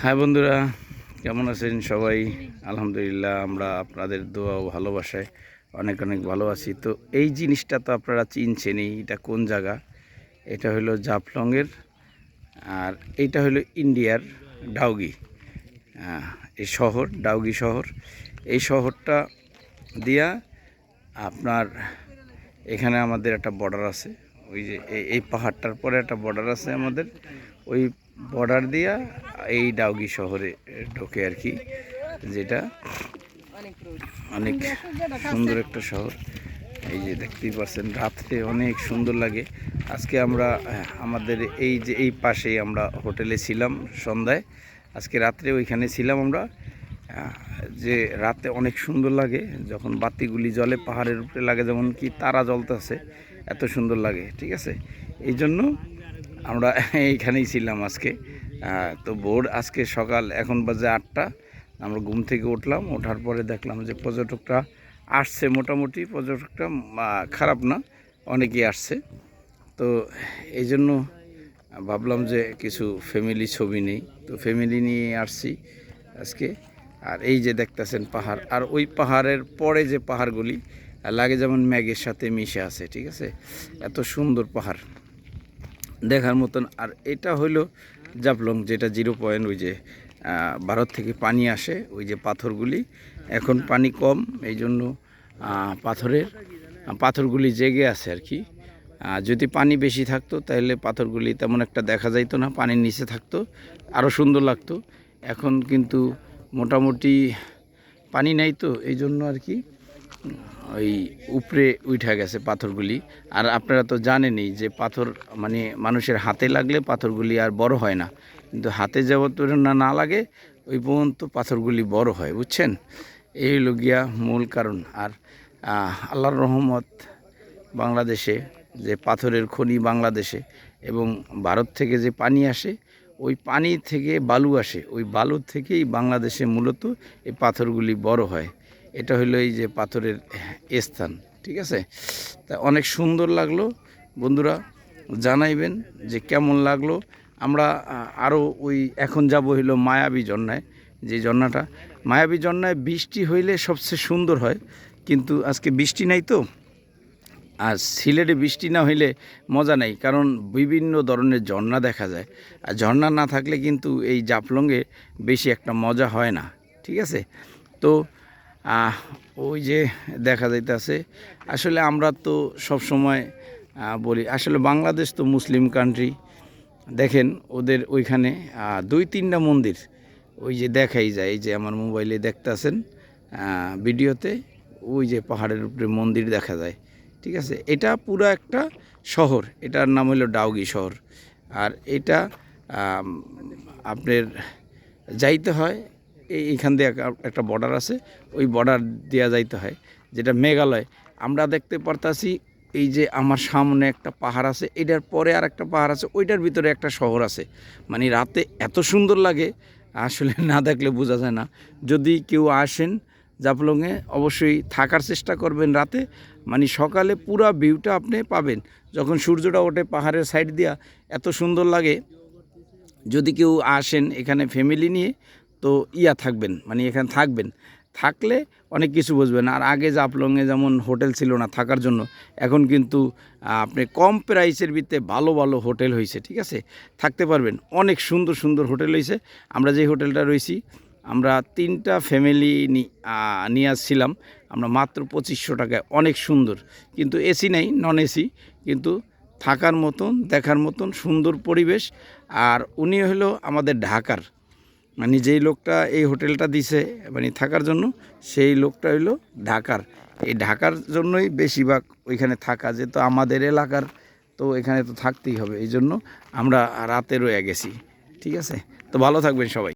হ্যাঁ বন্ধুরা, কেমন আছেন সবাই? আলহামদুলিল্লাহ, আমরা আপনাদের দোয়া ও ভালোবাসায় অনেক অনেক ভালো আছি। তো এই জিনিসটা তো আপনারা চিনছেনই, এটা কোন জায়গা? এটা হলো জাফলংয়ের, আর এইটা হলো ইন্ডিয়ার ডাউগি। এই শহর, ডাউগি শহর। এই শহরটা দিয়া আপনার এখানে আমাদের একটা বর্ডার আছে। ওই যে এই পাহাড়টার পরে একটা বর্ডার আছে আমাদের। ওই বর্ডার দিয়া এই ডাউগি শহরে ঢোকে আর কি যেটা অনেক সুন্দর একটা শহর। এই যে দেখতেই পাচ্ছেন রাত্রে অনেক সুন্দর লাগে। আজকে আমরা আমাদের এই যে এই পাশেই আমরা হোটেলে ছিলাম সন্ধ্যায়। আজকে রাত্রে ওইখানে ছিলাম আমরা। যে রাতে অনেক সুন্দর লাগে যখন বাতিগুলি জলে পাহাড়ের উপরে লাগে যেমন কি তারা জ্বলতেছে এত সুন্দর লাগে ঠিক আছে? এই জন্য আমরা এইখানেই ছিলাম আজকে। তো ভোর আজকে সকাল এখন বাজে আটটা। আমরা ঘুম থেকে উঠলাম ওঠার পরে দেখলাম যে পর্যটকরা আসছে মোটামুটি। পর্যটকটা আহ, খারাপ না অনেকেই আসছে। তো এই জন্য ভাবলাম যে কিছু ফ্যামিলি ছবি নেই। তো ফ্যামিলি নিয়ে আসছি আজকে। আর এই যে দেখতেছেন পাহাড় আর ওই পাহাড়ের পরে যে পাহাড়গুলি লাগে যেমন ম্যাগের সাথে মিশে আছে ঠিক আছে? এত সুন্দর পাহাড়। দেখার মতন। আর এটা হলো জাপলং যেটা জিরো পয়েন্ট ওই যে ভারত থেকে পানি আসে, ওই যে পাথরগুলি। এখন পানি কম এই জন্য পাথরের পাথরগুলি জেগে আছে আর কি। যদি পানি বেশি থাকতো, তাহলে পাথরগুলি তেমন একটা দেখা যাইতো না, পানির নিচে থাকতো আরও সুন্দর লাগতো। এখন কিন্তু মোটামুটি পানি নাই তো এই জন্য আর কি। ওই উপরে উঠা গেছে পাথরগুলি। আর আপনারা তো জানেনই যে পাথর মানে মানুষের হাতে লাগলে পাথরগুলি আর বড় হয় না। কিন্তু হাতে যাবত না না লাগে, ওই পর্যন্ত পাথরগুলি বড় হয়, বুঝছেন? এই হলো গিয়া মূল কারণ। আর আল্লাহর রহমত বাংলাদেশে, যে পাথরের খনি বাংলাদেশে এবং ভারত থেকে যে পানি আসে, ওই পানি থেকে বালু আসে। ওই বালুর থেকেই বাংলাদেশে মূলত এই পাথরগুলি বড় হয়। এটা হলো এই যে পাথরের স্থান, ঠিক আছে? তা অনেক সুন্দর লাগল। বন্ধুরা, জানাইবেন যে কেমন লাগল। আমরা আরও ওই এখন যাব হইল মায়াবী ঝর্ণায়, যে ঝর্ণাটা। মায়াবী ঝর্ণায় বৃষ্টি হইলে সবচেয়ে সুন্দর হয়, কিন্তু আজকে বৃষ্টি নাই তো। আর সিলেটে বৃষ্টি না হইলে মজা নেই, কারণ বিভিন্ন ধরনের ঝর্ণা দেখা যায়। আর ঝর্ণা না থাকলে কিন্তু এই জাফলংয়ে বেশি একটা মজা হয় না, ঠিক আছে? তো ওই যে দেখা যাইতেছে, আসলে আমরা তো সব সময় বলি, আসলে বাংলাদেশ তো মুসলিম কান্ট্রি দেখেন, ওদের ওইখানে দুই তিনটা মন্দির ওই যে দেখাই যায়, এই যে আমার মোবাইলে দেখতেছেন ভিডিওতে, ওই যে পাহাড়ের উপরে মন্দির দেখা যায়, ঠিক আছে? এটা পুরো একটা শহর, এটার নাম হলো ডাউগি শহর। আর এটা আপনার যাইতে হয় এইখান দিয়ে একটা- বর্ডার আছে, ওই বর্ডার দেওয়া যাইতে হয়, যেটা মেঘালয়। আমরা দেখতে পারতাছি এই যে আমার সামনে একটা পাহাড় আছে, এটার পরে আর একটা পাহাড় আছে, ওইটার ভিতরে একটা শহর আছে। মানে রাতে এত সুন্দর লাগে, আসলে না দেখলে বোঝা যায় না। যদি কেউ আসেন জাফলংয়ে, অবশ্যই থাকার চেষ্টা করবেন রাতে। মানে সকালে পুরো ভিউটা আপনি পাবেন। যখন সূর্যটা ওঠে পাহাড়ের সাইড দিয়া, এত সুন্দর লাগে। যদি কেউ আসেন এখানে ফ্যামিলি নিয়ে তো ইয়া থাকবেন মানে এখানে থাকবেন। থাকলে অনেক কিছু বুঝবেন। আর আগে জাফলংয়ে যেমন হোটেল ছিল না থাকার জন্য, এখন কিন্তু আপনি কম প্রাইসের ভিতরে ভালো ভালো হোটেল হয়েছে ঠিক আছে? থাকতে পারবেন। অনেক সুন্দর সুন্দর হোটেল হয়েছে আমরা যে হোটেলটা রয়েছি আমরা তিনটা ফ্যামিলি নিয়ে আসছিলাম। আমরা মাত্র পঁচিশশো টাকায়। অনেক সুন্দর। কিন্তু এসি নাই নন এসি কিন্তু থাকার মতন, দেখার মতন সুন্দর পরিবেশ। আর উনি হলো আমাদের ঢাকার। মানে যেই লোকটা এই হোটেলটা দিছে মানে থাকার জন্য, সেই লোকটা হইল ঢাকার। এই ঢাকার জন্যই বেশিরভাগ ওইখানে থাকা, যেহেতু আমাদের এলাকার, তো এখানে তো থাকতেই হবে। এই জন্য আমরা রাতে রয়ে গেছি। ঠিক আছে? তো ভালো থাকবেন সবাই।